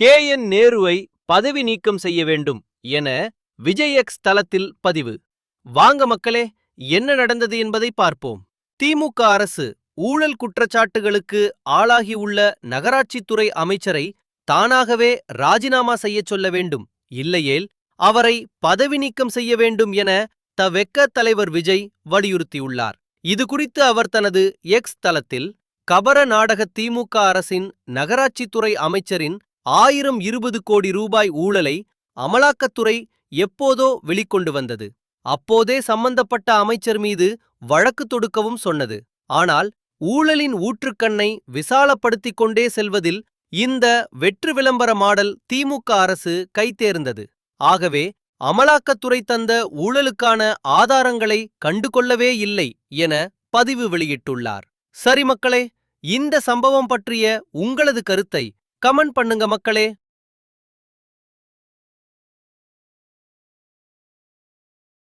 K N நேருவை பதவி நீக்கம் செய்ய வேண்டும் என விஜய் எக்ஸ் தளத்தில் பதிவு. வாங்க மக்களே என்ன நடந்தது என்பதை பார்ப்போம். திமுக அரசு ஊழல் குற்றச்சாட்டுகளுக்கு ஆளாகியுள்ள நகராட்சித்துறை அமைச்சரை தானாகவே ராஜினாமா செய்யச் சொல்ல வேண்டும். இல்லையேல் அவரை பதவி நீக்கம் செய்ய வேண்டும் என த வெக்க தலைவர் விஜய் வலியுறுத்தியுள்ளார். இது குறித்து அவர் தனது எக்ஸ் தளத்தில் கபர நாடக திமுக அரசின் நகராட்சித்துறை அமைச்சரின் ஆயிரம் இருபது கோடி ரூபாய் ஊழலை அமலாக்கத்துறை எப்போதோ வெளிக்கொண்டு வந்தது. அப்போதே சம்பந்தப்பட்ட அமைச்சர் மீது வழக்கு தொடுக்கவும் சொன்னது. ஆனால் ஊழலின் ஊற்றுக்கண்ணை விசாலப்படுத்திக் கொண்டே செல்வதில் இந்த வெற்று விளம்பர மாடல் திமுக அரசு கைத்தேர்ந்தது ஆகவே அமலாக்கத்துறை தந்த ஊழலுக்கான ஆதாரங்களை கண்டுகொள்ளவே இல்லை என பதிவு வெளியிட்டுள்ளார். சரி மக்களே இந்த சம்பவம் பற்றிய உங்களது கருத்தை கமெண்ட் பண்ணுங்க மக்களே.